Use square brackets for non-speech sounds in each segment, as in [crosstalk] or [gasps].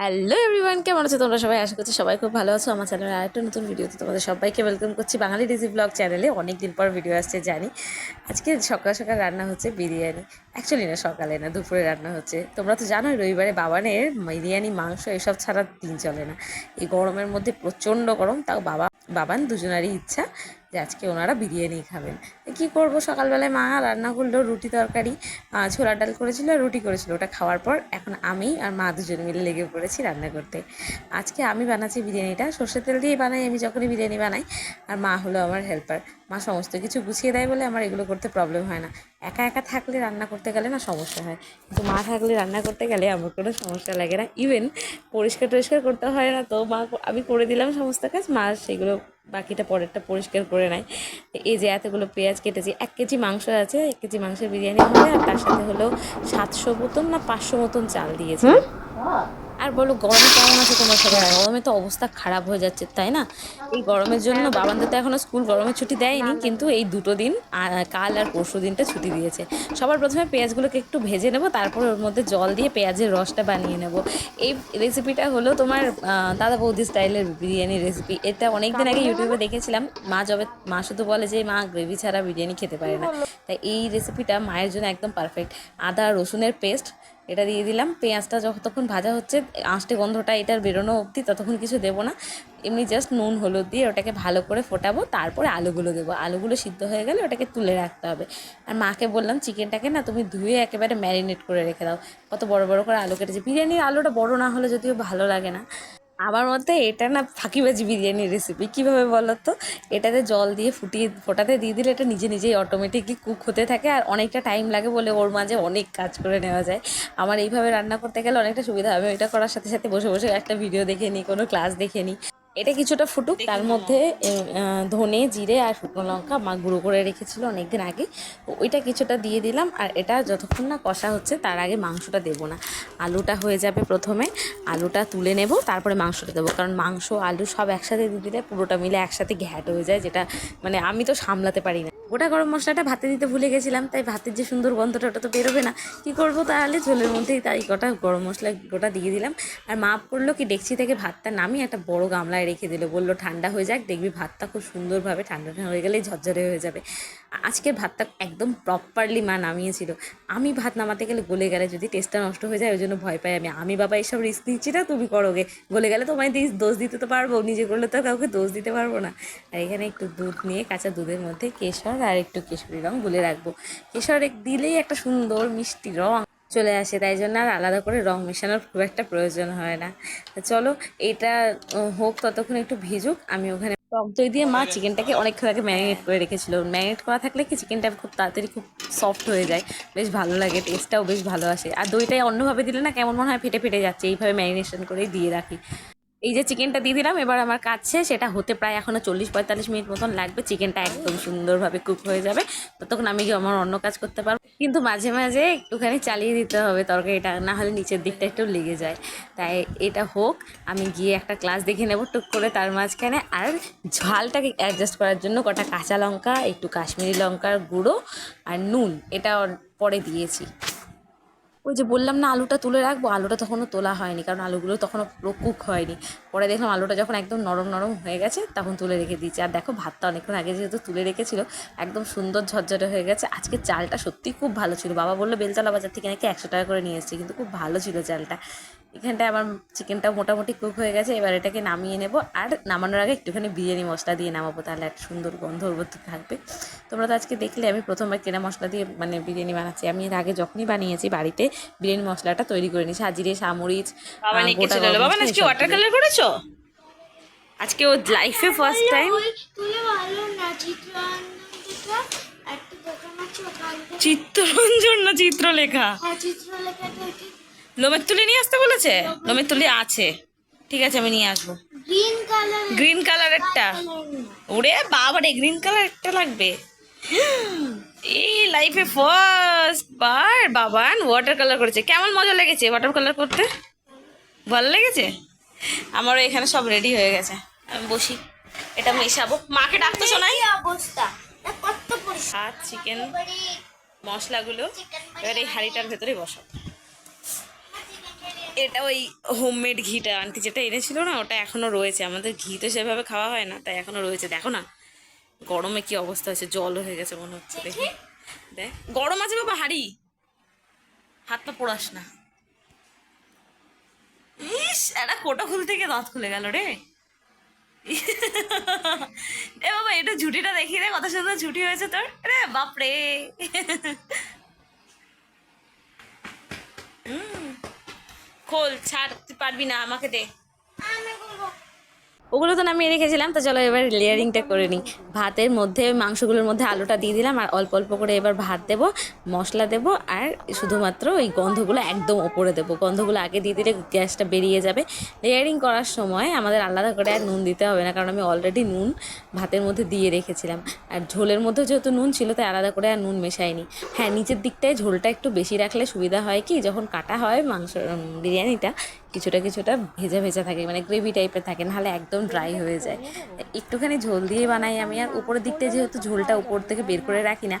Hello everyone কেমন আছো তোমরা? সবাই আশা করছি সবাই খুব ভালো আছো। আমার চ্যানেলে আরেকটা নতুন ভিডিওতে তোমাদের সবাইকে ওয়েলকাম করছি। বাঙালি ডিজি ব্লগ চ্যানেলে অনেক দিন পর ভিডিও আসছে, জানি। আজকে সকাল সকাল রান্না হচ্ছে বিরিয়ানি। অ্যাকচুয়ালি না, সকালে না, দুপুরে রান্না হচ্ছে। তোমরা তো জানোই, রবিবারে বাবানের বিরিয়ানি, মাংস এসব ছাড়া দিন চলে না। এই গরমের মধ্যে প্রচণ্ড গরম, তাও বাবা, বাবান দুজনারই ইচ্ছা যে আজকে ওনারা বিরিয়ানি খাবেন। কি করব? সকালবেলায় মা রান্না করল রুটি তরকারি ছোলার ডাল করেছিল আর রুটি করেছিল। ওটা খাওয়ার পর এখন আমি আর মা দুজন মিলে লেগে পড়েছি রান্না করতে। আজকে আমি বানাচ্ছি বিরিয়ানিটা। সর্ষের তেল দিয়েই বানাই, আমি যখনই বিরিয়ানি বানাই, আর মা হলো আমার হেল্পার মা সমস্ত কিছু গুছিয়ে দেয় বলে আমার এগুলো করতে প্রবলেম হয় না। একা একা থাকলে রান্না করতে গেলে না সমস্যা হয়। কিন্তু মা থাকলে রান্না করতে গেলে আমার কোনো সমস্যা লাগে না। ইভেন পরিষ্কার টরিষ্কার করতে হয় না। তো মা, আমি করে দিলাম সমস্ত কাজ। মা সেগুলো বাকিটা পরেরটা পরিষ্কার করে নেয়। এই যে এতগুলো পেঁয়াজ কেটেছি, এক কেজি মাংস আছে, এক কেজি মাংসের বিরিয়ানি হবে, আর তার সাথে হলো সাতশো মতন না পাঁচশো মতন চাল দিয়েছে। আর বলো গরমে কেমন আছে তোমার সবাই গরমে তো অবস্থা খারাপ হয়ে যাচ্ছে তাই না? এই গরমের জন্য বাবানদের তো এখনও স্কুল গরমের ছুটি দেয়নি কিন্তু এই দুটো দিন কাল আর পরশু দিনটা ছুটি দিয়েছে। সবার প্রথমে পেঁয়াজগুলোকে একটু ভেজে নেব তারপর ওর মধ্যে জল দিয়ে পেঁয়াজের রসটা বানিয়ে নেব। এই রেসিপিটা হলো তোমার দাদা বৌদি স্টাইলের বিরিয়ানি রেসিপি এটা অনেক দিন আগে ইউটিউবে দেখেছিলাম মা যবে মা শুধু বলে যে মা গ্রেভি ছাড়া বিরিয়ানি খেতে পারে না। তাই এই রেসিপিটা মায়ের জন্য একদম পারফেক্ট আদা রসুনের পেস্ট এটা দিয়ে দিলাম। পেঁয়াজটা যতক্ষণ ভাজা হচ্ছে, আঁশটে গন্ধটা এটার বেরোনো অবধি ততক্ষণ কিছু দেবো না। এমনি জাস্ট নুন, হলুদ দিয়ে ওটাকে ভালো করে ফোটাবো, তারপরে আলুগুলো দেবো। আলুগুলো সিদ্ধ হয়ে গেলে ওটাকে তুলে রাখতে হবে। আর মাকে বললাম, চিকেনটাকে না তুমি ধুয়ে একেবারে ম্যারিনেট করে রেখে দাও। কত বড় বড় করে আলু কেটেছে। বিরিয়ানির আলুটা বড় না হলে যদিও ভালো লাগে না। আমার মতে এটা না ফাঁকিবাজি বিরিয়ানির রেসিপি কীভাবে বলো তো এটাতে জল দিয়ে ফুটিয়ে, ফোটাতে দিয়ে দিলে এটা নিজে নিজেই অটোমেটিকলি কুক হতে থাকে আর অনেকটা টাইম লাগে বলে ওর মাঝে অনেক কাজ করে নেওয়া যায়। আমার এইভাবে রান্না করতে গেলে অনেকটা সুবিধা হবে। এটা করার সাথে সাথে বসে বসে একটা ভিডিও দেখে নিই, কোনো ক্লাস দেখে নিই। এটা কিছুটা ফুটুক তার মধ্যে ধনে জিরে আর শুকনো লঙ্কা মা গুঁড়ো করে রেখেছিল অনেকদিন আগে। ওইটা কিছুটা দিয়ে দিলাম আর এটা যতক্ষণ না কষা হচ্ছে তার আগে মাংসটা দেবো না। আলুটা হয়ে যাবে প্রথমে আলুটা তুলে নেব তারপরে মাংসটা দেবো। কারণ মাংস আলু সব একসাথে দিয়ে দিলে পুরোটা মিলে একসাথে ঘ্যাট হয়ে যায় যেটা মানে আমি তো সামলাতে পারি না। গোটা গরম মশলাটা ভাতে দিতে ভুলে গেছিলাম, তাই ভাতের যে সুন্দর গন্ধটা ওটা তো বেরোবে না। কী করব তাহলে? ঝোলের মধ্যেই তাই গোটা গরম মশলা গোটা দিয়ে দিলাম। আর মা করল কি ডেকচি থেকে ভাতটা নামিয়ে একটা বড় গামলায় রেখে দিল। বলল, ঠান্ডা হয়ে যাক, দেখবি ভাতটা খুব সুন্দরভাবে ঠান্ডা ঠান্ডা হয়ে গেলেই ঝরঝরে হয়ে যাবে। আজকের ভাতটা একদম প্রপারলি মা নামিয়েছিল। আমি ভাত নামাতে গেলে গলে গেলে যদি টেস্টটা নষ্ট হয়ে যায়, ওই জন্য ভয় পাই আমি। আমি বাবা এসব রিস্ক নিচ্ছি না, তুমি করোগে। গলে গেলে তোমায় দিস, দোষ দিতে তো পারব। নিজে করলে তো কাউকে দোষ দিতে পারব না। আর এখানে একটু দুধ নিয়ে কাঁচা দুধের মধ্যে কেশর আর একটু কেশরি রং গুলে রাখব। কেশর দিলেই একটা সুন্দর মিষ্টি রঙ চলে আসে, তাই জন্য আর আলাদা করে রং মেশানোর খুব একটা প্রয়োজন হয় না। চলো, এটা হোক ততক্ষণ একটু ভিজুক, আমি ওখানে টক দই দিয়ে মা চিকেনটাকে অনেকক্ষণ আগে ম্যারিনেট করে রেখেছিল। ম্যারিনেট করা থাকলে কি চিকেনটা খুব তাড়াতাড়ি খুব সফট হয়ে যায়, বেশ ভালো লাগে, টেস্টটাও বেশ ভালো আসে। আর দইটাই অন্যভাবে দিলে না কেমন মনে হয়, ফেটে ফেটে যাচ্ছে, এইভাবে ম্যারিনেশন করেই দিয়ে রাখি। এই যে চিকেনটা দিয়ে দিলাম, এবার আমার কাছে সেটা হতে প্রায় এখনও চল্লিশ পঁয়তাল্লিশ মিনিট মতন লাগবে। চিকেনটা একদম সুন্দরভাবে কুক হয়ে যাবে। ততক্ষণ আমি গিয়ে আমার অন্য কাজ করতে পারব। কিন্তু মাঝে মাঝে একটুখানি চালিয়ে দিতে হবে তরকারিটা, না হলে নিচের দিকটা একটু লেগে যায়। তাই এটা হোক, আমি গিয়ে একটা ক্লাস দেখে নেব টুক করে তার মাঝখানে। আর ঝালটাকে অ্যাডজাস্ট করার জন্য কটা কাঁচা লঙ্কা, একটু কাশ্মীরি লঙ্কার গুঁড়ো আর নুন, এটা পরে দিয়েছি। ওই যে বললাম না, আলুটা তুলে রাখব, আলুটা তখনও তোলা হয়নি, কারণ আলুগুলো তখনও পুরো কুক হয়নি। পরে দেখলাম আলুটা যখন একদম নরম নরম হয়ে গেছে, তখন তুলে রেখে দিয়েছি। আর দেখো, ভাতটা অনেকক্ষণ আগে যেহেতু তুলে রেখেছিল, একদম সুন্দর ঝরঝরে হয়ে গেছে। আজকে চালটা সত্যি খুব ভালো ছিল। বাবা বলল, বেলতলা বাজার থেকে নাকি একশো টাকা করে নিয়ে এসেছি, কিন্তু খুব ভালো ছিল চালটা। এখানটায় আমার চিকেনটা মোটামুটি কুক হয়ে গেছে এবার এটাকে নামিয়ে নেব। আর নামানোর আগে একটুখানি বিরিয়ানি মশলা দিয়ে নামাবো তাহলে একটা সুন্দর গন্ধ থাকবে। তোমরা তো আজকে দেখলে আমি প্রথমবার কেনা মশলা দিয়ে মানে বিরিয়ানি বানাচ্ছি। আমি এর আগে যখনই বানিয়েছি বাড়িতে বিরিয়ানি মশলাটা তৈরি করে নিয়েছি। হাজিরে সামরিচ বাবা আজকে ওয়াটার কালার করেছ? আজকে ও লাইফে ফার্স্ট টাইম চিত্তরঞ্জন না চিত্রলেখা? হ্যাঁ চিত্রলেখাটা লোমের তুলি নিয়ে আসতে বলেছে? লোমের তুলি আছে। ঠিক আছে আমি নিয়ে আসব। গ্রিন কালার গ্রিন কালারেরটা ওরে বাবা রে গ্রিন কালার একটা লাগবে। [gasps] এই লাইফে ফার্স্ট বার বাবান ওয়াটার কালার করেছে। কেমন মজা লেগেছে ওয়াটার কালার করতে? ভালো লেগেছে? আমারও এখানে সব রেডি হয়ে গেছে। আমি বসি। এটা মেশাবো। মাকে ডাকতে শোনাই অবস্থা। ভাত চিকেন মশলাগুলো। এবার এই হাঁড়িটার ভেতরে বসাবো। এটা ওই হোমমেড ঘিটা আন্টি যেটা এনেছিল না ওটা এখনও রয়েছে। আমাদের ঘি তো সেভাবে খাওয়া হয় না তাই এখনও রয়েছে। দেখো না গরমে কি অবস্থা হয়েছে জল হয়ে গেছে মনে হচ্ছে দেখি। দেখ। গরম আছে বাবা হাড়ি। হাত পা পোড়াস না। ইস একটা কোটা খুলতে গিয়ে দাঁত খুলে গেল রে। এ বাবা এটা ঝুটিটা দেখি রে কত সুন্দর ঝুটি হয়েছে তোর। রে বাপরে হুম। খোল ছাড় তুই পারবি না আমাকে দে। ওগুলো তো নামিয়ে রেখেছিলাম, তো চলো এবার লেয়ারিংটা করে নিই। ভাতের মধ্যে, মাংসগুলোর মধ্যে আলুটা দিয়ে দিলাম, আর অল্প অল্প করে এবার ভাত দেবো, মশলা দেবো, আর শুধুমাত্র ওই গন্ধগুলো একদম ওপরে দেবো। গন্ধগুলো আগে দিয়ে দিলে গ্যাসটা বেরিয়ে যাবে। লেয়ারিং করার সময় আমাদের আলাদা করে আর নুন দিতে হবে না, কারণ আমি অলরেডি নুন ভাতের মধ্যে দিয়ে রেখেছিলাম। আর ঝোলের মধ্যে যেহেতু নুন ছিল, তাই আলাদা করে আর নুন মেশাইনি। হ্যাঁ নিচের দিকটায় ঝোলটা একটু বেশি রাখলে সুবিধা হয় কি? যখন কাটা হয় মাংস বিরিয়ানিটা কিছুটা কিছুটা ভেজা ভেজা থাকে মানে গ্রেভি টাইপের থাকে, নাহলে একদম ড্রাই হয়ে যায়। একটুখানি ঝোল দিয়ে বানাই আমি, আর উপরের দিকটা যেহেতু ঝোলটা উপর থেকে বের করে রাখি না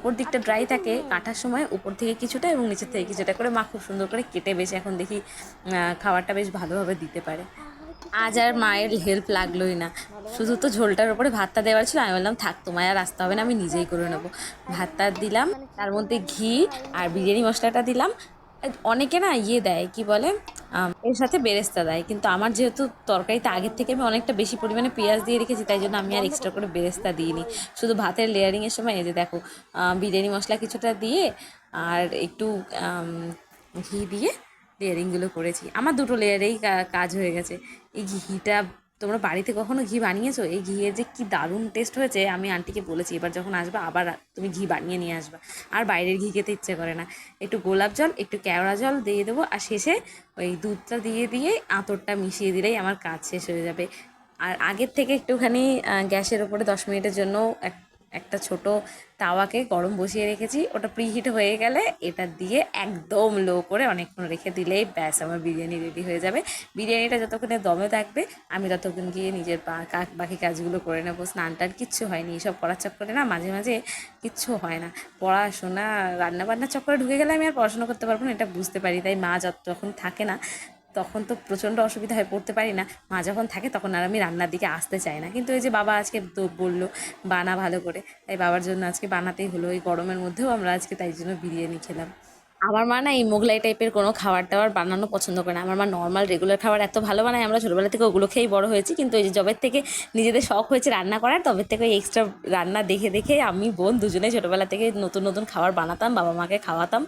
উপর দিকটা ড্রাই থাকে কাটার সময় উপর থেকে কিছুটা এবং নিচের থেকে কিছুটা করে, মা খুব সুন্দর করে কেটে বেশ এখন দেখি খাবারটা বেশ ভালোভাবে দিতে পারে। আজ আর মায়ের হেল্প লাগলোই না। শুধু তো ঝোলটার উপরে ভাতটা দেওয়ার ছিল, আমি বললাম, থাক, তোমায় আর আসতে হবে না, আমি নিজেই করে নেব। ভাতটা দিলাম, তার মধ্যে ঘি আর বিরিয়ানি মশলাটা দিলাম অনেকে না ইয়ে দেয় কি বলে এর সাথে বেরেস্তা দেয়। কিন্তু আমার যেহেতু তরকারিতে আগের থেকে আমি অনেকটা বেশি পরিমাণে পেঁয়াজ দিয়ে রেখেছি তাই জন্য আমি আর এক্সট্রা করে বেরেস্তা দিইনি। শুধু ভাতের লেয়ারিংয়ের সময় এই যে দেখো বিরিয়ানি মশলা কিছুটা দিয়ে আর একটু ঘি দিয়ে লেয়ারিংগুলো করেছি। আমার দুটো লেয়ারেই কাজ হয়ে গেছে। এই ঘিটা তোমরা বাড়িতে কখনো ঘি বানিয়েছো? এই ঘিয়ের যে কি দারুণ টেস্ট হয়েছে, আমি আন্টিকে বলেছি, এবার যখন আসবা, আবার তুমি ঘি বানিয়ে নিয়ে আসবা। আর বাইরের ঘি খেতে ইচ্ছে করে না। একটু গোলাপ জল, একটু কেওড়া জল দিয়ে দেবো, আর শেষে ওই দুধটা দিয়ে দিয়ে আঁতরটা মিশিয়ে দিলেই আমার কাজ শেষ হয়ে যাবে। আর আগের থেকে একটুখানি গ্যাসের ওপরে দশ মিনিটের জন্য এক- একটা ছোট তাওয়াকে গরম বসিয়ে রেখেছি। ওটা প্রিহিট হয়ে গেলে এটা দিয়ে একদম লো করে অনেকক্ষণ রেখে দিলেই ব্যাস, আমার বিরিয়ানি রেডি হয়ে যাবে। বিরিয়ানিটা যতক্ষণে দমে থাকবে, আমি ততক্ষণ গিয়ে নিজের বাকি কাজগুলো করে নেব। স্নান টান কিচ্ছু হয়নি এইসব করার চক্করে না মাঝে মাঝে কিচ্ছু হয় না। পড়াশোনা, রান্নাবান্নার চক্করে ঢুকে গেলে আমি আর পড়াশোনা করতে পারব না, এটা বুঝতে পারি। তাই মা যত থাকে না তখন তো প্রচণ্ড অসুবিধা হয়ে পড়তে পারি না। মা যখন থাকে তখন আর আমি রান্নার দিকে আসতে চাই না। কিন্তু এই যে বাবা আজকে তো বলল, বানা ভালো করে। তাই বাবার জন্য আজকে বানাতেই হলো। এই গরমের মধ্যেও আমরা আজকে তাই জন্য বিরিয়ানি খেলাম। আমার মা না এই মোগলাই টাইপের কোনো খাবার দাবার বানানো পছন্দ করে না। আমার মা নর্মাল রেগুলার খাবার এত ভালো বানায় আমরা ছোটোবেলা থেকে ওগুলো খেয়েই বড় হয়েছি। কিন্তু ওই যে জবের থেকে নিজেদের শখ হয়েছে রান্না করার তবে থেকে ওই এক্সট্রা রান্না দেখে দেখে আমি বোন দুজনেই ছোটোবেলা থেকে নতুন নতুন খাবার বানাতাম বাবা মাকে খাওয়াতাম।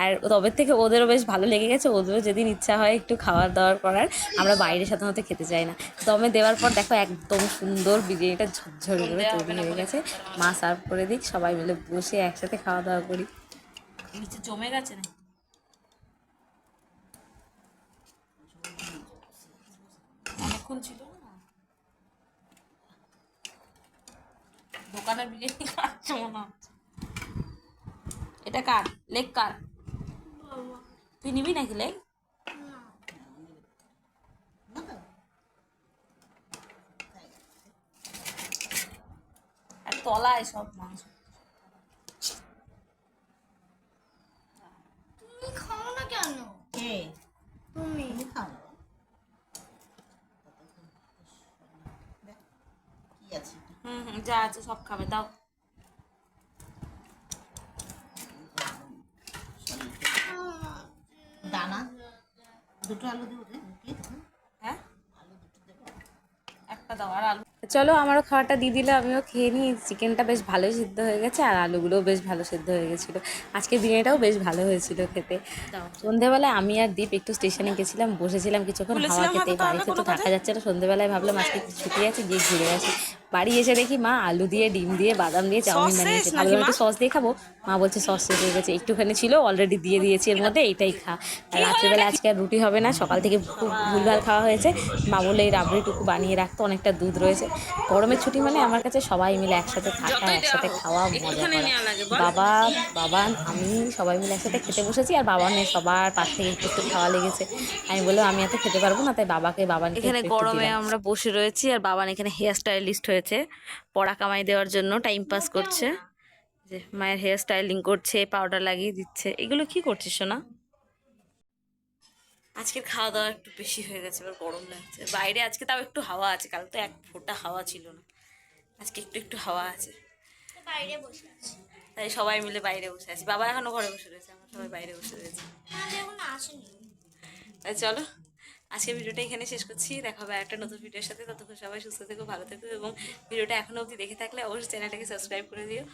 আর তবে থেকে ওদেরও বেশ ভালো লেগে গেছে ওদেরও যেদিন ইচ্ছা হয় একটু খাওয়ার দাওয়ার করার আমরা বাইরে সাধারণত খেতে চাই না। দমে দেওয়ার পর দেখো একদম সুন্দর বিরিয়ানিটা ঝরঝরে করে তৈরি হয়ে গেছে। মা সার্ভ করে দিক সবাই মিলে বসে একসাথে খাওয়া দাওয়া করি। নিচে জমে গেছে না অনেকক্ষণ ছিল দোকানের বিরিয়ানি খাচ্ছে মনে হচ্ছে। এটা কার? লেগ কার? তুই নিবি নাকি লেগ তলায় সব মাংস তুমি খাও না কেন কে তুমি তুমি খাও না দেখ, কি আছে। হুম হুম যা আছে সব খাবে দাও। দানা দুটো আলু দেবো রে কি হ্যাঁ? একটা দাও আর আলু। চলো আমারও খাওয়াটা দিয়ে দিলে আমিও খেয়ে নিই। চিকেনটা বেশ ভালোই সিদ্ধ হয়ে গেছে আর আলুগুলোও বেশ ভালো সিদ্ধ হয়ে গেছিল। আজকে বিরিয়ানিটাও বেশ ভালো হয়েছিল খেতে। সন্ধেবেলায় আমি আর দীপ একটু স্টেশনে গেছিলাম বসেছিলাম কিছুক্ষণ হাওয়া খেতে বাড়িতে। তো থাকা যাচ্ছে না সন্ধেবেলায় ভাবলাম আজকে ছুটি আছে গিয়ে ঘুরে আসি। বাড়ি এসে দেখি মা আলু দিয়ে ডিম দিয়ে বাদাম দিয়ে চাউমিন বানিয়েছে। ভাবলাম একটু সস দিয়ে খাব। মা বলছে সস শেষ হয়ে গেছে। একটুখানি ছিল অলরেডি দিয়ে দিয়েছি এর মধ্যে এইটাই খা। আর রাত্রিবেলা আজকে আর রুটি হবে না সকাল থেকে খুব ভুলভাল খাওয়া হয়েছে। মা বলে এই রাবড়িটুকু বানিয়ে রাখতো অনেকটা দুধ রয়েছে। গরমের ছুটি মানে আমার কাছে সবাই মিলে একসাথে থাকা একসাথে খাওয়া মজা করা? বাবা বাবা আমি সবাই মিলে একসাথে খেতে বসেছি আর বাবা নেই সবার পাশ থেকে একটু একটু খাওয়া লেগেছে। আমি বললাম আমি এত খেতে পারব না তাই বাবাকে বাবা এখানে গরমে আমরা বসে রয়েছি আর বাবান এখানে হেয়ার স্টাইলিস্ট হয়েছে পড়া কামাই দেওয়ার জন্য টাইম পাস করছে। যে মায়ের হেয়ার স্টাইলিং করছে পাউডার লাগিয়ে দিচ্ছে। এগুলো কি করছিস সোনা? আজকের খাওয়া দাওয়া একটু বেশি হয়ে গেছে এবার গরম লাগছে। বাইরে আজকে তাও একটু হাওয়া আছে কাল তো এক ফোঁটা হাওয়া ছিল না। আজকে একটু একটু হাওয়া আছে। বাইরে বসে আছি। তাই সবাই মিলে বাইরে বসে আছি। বাবা এখনও ঘরে বসে রয়েছে আমরা সবাই বাইরে বসে রয়েছি। আসেনি। তাই চলো। আজকে ভিডিওটা এখানে শেষ করছি। দেখা হবে একটা নতুন ভিডিওর সাথে। ততক্ষণ সবাই সুস্থ থেকো, ভালো থেকো এবং ভিডিওটা এখনও অবধি দেখে থাকলে অবশ্যই চ্যানেলটাকে সাবস্ক্রাইব করে দিও।